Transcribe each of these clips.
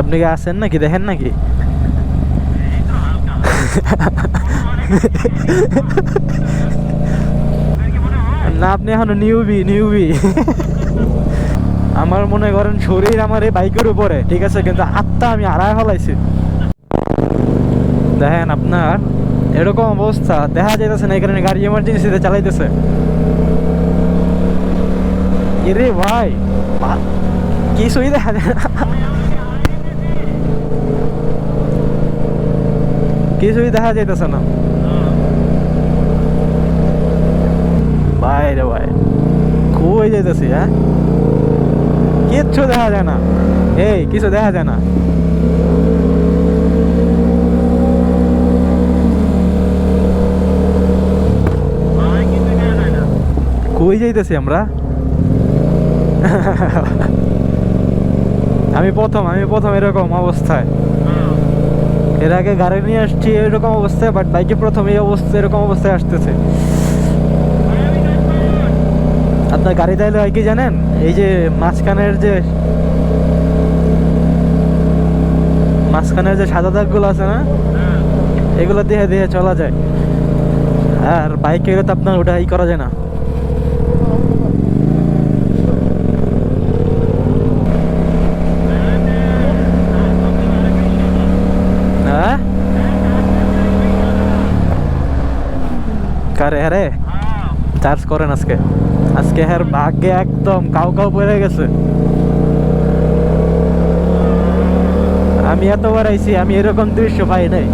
আপনি কি আছেন নাকি? দেখেন নাকি? না, আপনি এখনও নিউবি নিউবি। আমার মনে করেন শরীর আমার এই বাইকের উপরে, ঠিক আছে? কিন্তু আত্মা আমি আড়াই হলাইছি দেখেন আপনার, এরকম অবস্থা। দেখা যাইতেছে না এখানে গাড়ি এমার্জেন্সিতে চালাইতেছে। এরে ভাই কিছুই দেখা যায় না। কিছুই দেখা যাইতেছে না। ভাই রে ভাই, কই যাইতেছি হ্যাঁ? কিচ্ছু দেখা যায় না। এই, কিছু দেখা যায় না। কই যাইতেছি আমরা? আমি প্রথম আমি প্রথম এরকম অবস্থায়। এর আগে গাড়ি নিয়ে আসছি এরকম অবস্থায় বাট বাইকে প্রথম এই অবস্থা এরকম অবস্থায় আসতেছে। আপনার গাড়ি তাইলে হয় কি জানেন? এই যে মাঝখানের যে মাঝখানের যে সাদা দাগগুলো আছে না? এগুলো দিয়ে দিয়ে চলা যায়। আর বাইকে তো আপনার ওটা ই করা যায় না। কারে হ্যাঁ রে? চার্জ করেন আজকে। আজকে হ্যার ভাগ্যে একদম কাউ কাউ পড়ে গেছে। আমি এতবার আইছি, আমি এরকম দৃশ্য পাই নাই।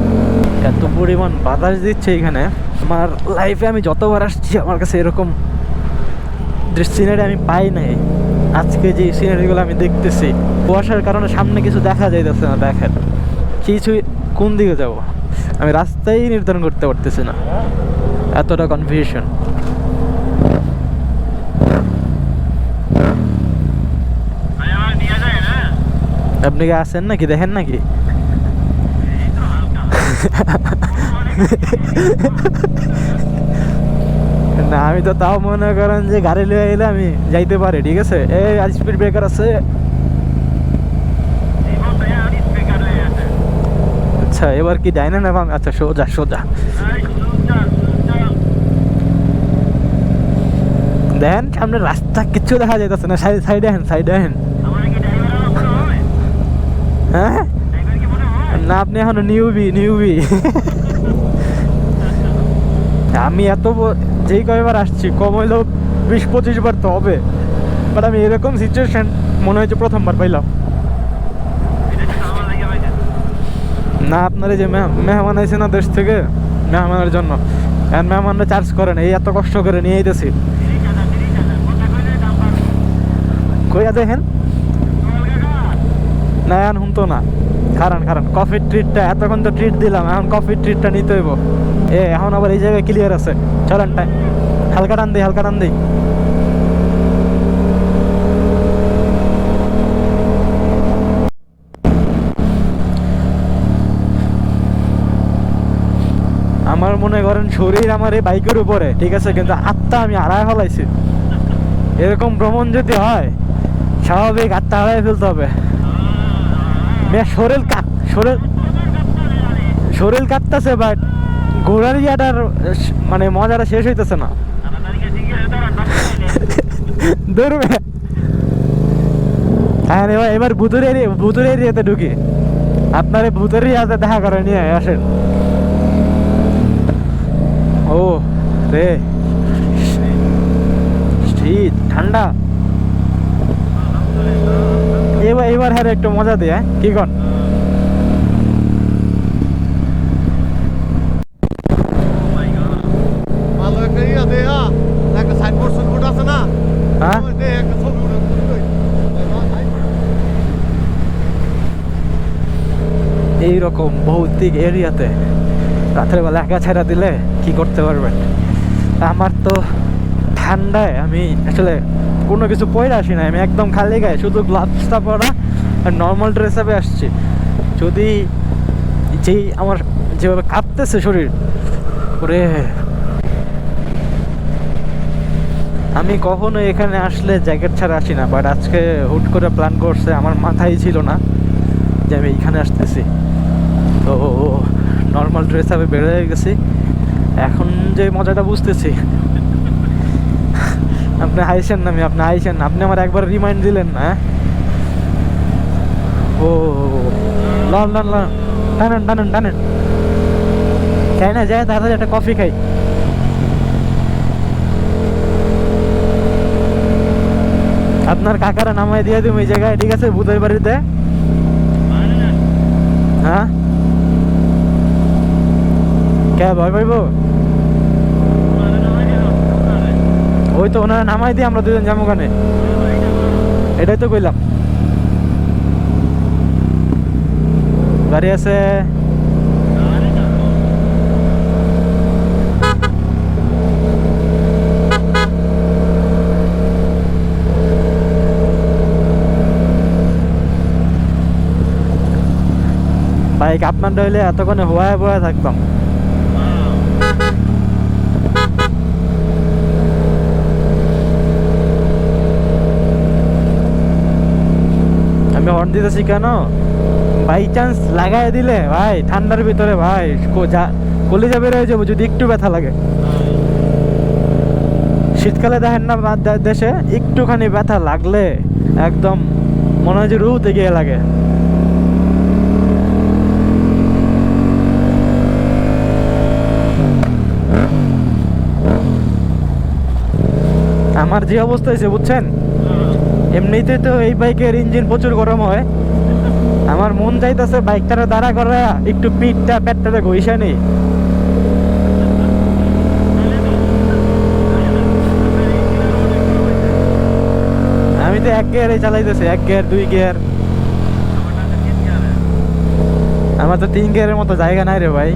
এত পরিমাণ বাতাস দিচ্ছে এখানে। আমার লাইফে আমি যতবার আসছি, আমার কাছে এরকম সিনারি আমি পাই নাই। আজকে যে সিনারিগুলো আমি দেখতেছি, কুয়াশার কারণে সামনে কিছু দেখা যাইতেছে না, দেখেন। কিছুই কোন দিকে যাব? আমি রাস্তাই নির্ধারণ করতে পারতেছি না। এতটা কনফিউশন আপনি কি আছেন নাকি? দেখেন নাকি? না, আমি তো তাও মনে করেন যে গাড়ি লিয়ে এলে আমি যাইতে পারি, ঠিক আছে? এই আজ স্পিড ব্রেকার আছে। আচ্ছা এবার কি ডাইনা না আচ্ছা সোজা সোজা। দেখেন সামনে রাস্তা কিচ্ছু দেখা যাইতেছে না। সাইড সাইডে হেন সাইডে হেন হ্যাঁ? না, আপনি এখনও নিউবি নিউবি। আমি এত যেই কয়বার আসছি, কম হইলেও বিশ পঁচিশ বার তো হবে। বাট আমি এরকম সিচুয়েশন মনে হয়েছে প্রথমবার পাইলাম। না, আপনার যে মেহমান আইছে না দেশ থেকে, মেহমানের জন্য। মেহমানরা চার্জ করেন এই এত কষ্ট করে নিয়ে আইতেছি। কইয়া দেখেন? না, এখন শুনতো না। কারণ কারণ কফির ট্রিটটা এতক্ষণ তো ট্রিট দিলাম, এখন কফির ট্রিটটা নিতে হইব। এ, এখন আবার এই জায়গায় ক্লিয়ার আছে। চলেন টাই হালকা টান দিই, হালকা টান দিই। আমার মনে করেন শরীর আমার এই বাইকের উপরে, ঠিক আছে? কিন্তু আত্মা আমি আড়াই ফেলাইছি। এরকম ভ্রমণ যদি হয় স্বাভাবিক আত্মা হারাই ফেলতে হবে। শরীর কাট শরীর শরীর কাটতেছে বাট ঘোড়ার ইয়াটার মানে মজাটা শেষ হইতেছে না। মেয়ে। হ্যাঁ এবার এবার ভূতুর এরিয়া ভূতুর এরিয়াতে ঢুকি। আপনার এই ভূতুর এরিয়াতে দেখা করে নিয়ে আসেন। ও, রে। শীত, ঠান্ডা। এবার এবার হ্যাঁ একটু মজা দিয়ে হ্যাঁ? কি কন দে হ্যাঁ? এইরকম ভৌতিক এরিয়াতে রাতের বেলা একা ছেড়া দিলে কি করতে পারবেন? আমার তো ঠান্ডায় আমি আসলে কোনো কিছু পরে আসি না আমি একদম খালি গায়ে, শুধু গ্লাভসটা পরা আর নর্মাল ড্রেস আপে আসছি। যদি যেই আমার যেভাবে কাঁপতেছে শরীর, ওরে। আমি কখনো এখানে আসলে জ্যাকেট ছাড়া আসি না বাট আজকে হুট করে প্ল্যান করছে, আমার মাথায় ছিল না যে আমি এইখানে আসতেছি। তো নর্মাল ড্রেস বের হয়ে গেছি। এখন যে মজাটা বুঝতেছি আপনি হাইছেন না আমি আপনি হাইছেন আপনি আমার একবার রিমাইন্ড দিলেন না হ্যাঁ? ও, লন লন লন। টানেন টানেন টানেন। খাই না যায় তাড়াতাড়ি একটা কফি খাই। আপনার কাকারা নামাই দিয়ে দিম এই জায়গায়, ঠিক আছে, ভূতের বাড়িতে? হ্যাঁ? কে, ভয় পাইব? ওই তো ওনারা নামাই দিয়ে আমরা দুজন যাব ওখানে। এটাই তো কইলাম। গাড়ি আছে। বাইক আপনার হইলে এতক্ষণে হওয়ায় বয়া থাকতাম আমি হর্ন দিতেছি কেন? বাই চান্স লাগাই দিলে, ভাই, ঠান্ডার ভিতরে, ভাই কলিজা বের হয়ে যাব যদি একটু ব্যথা লাগে। শীতকালে দেখেন না দেশে একটুখানি ব্যথা লাগলে একদম মনে হয় যে রুতে গিয়ে লাগে। আমার যে অবস্থা হয়েছে, বুঝছেন? এমনিতেই তো এই বাইকের ইঞ্জিন প্রচুর গরম হয়। আমার মন চাইতেছে বাইকটারে দাঁড়া করে, একটু পিঠটা পেটটাতে ঘইসা নেই। আমি তো এক গিয়ারে চালাইতেছি, এক গিয়ার, দুই গিয়ার। আমার তো তিন গিয়ারের মতো জায়গা নাই রে ভাই।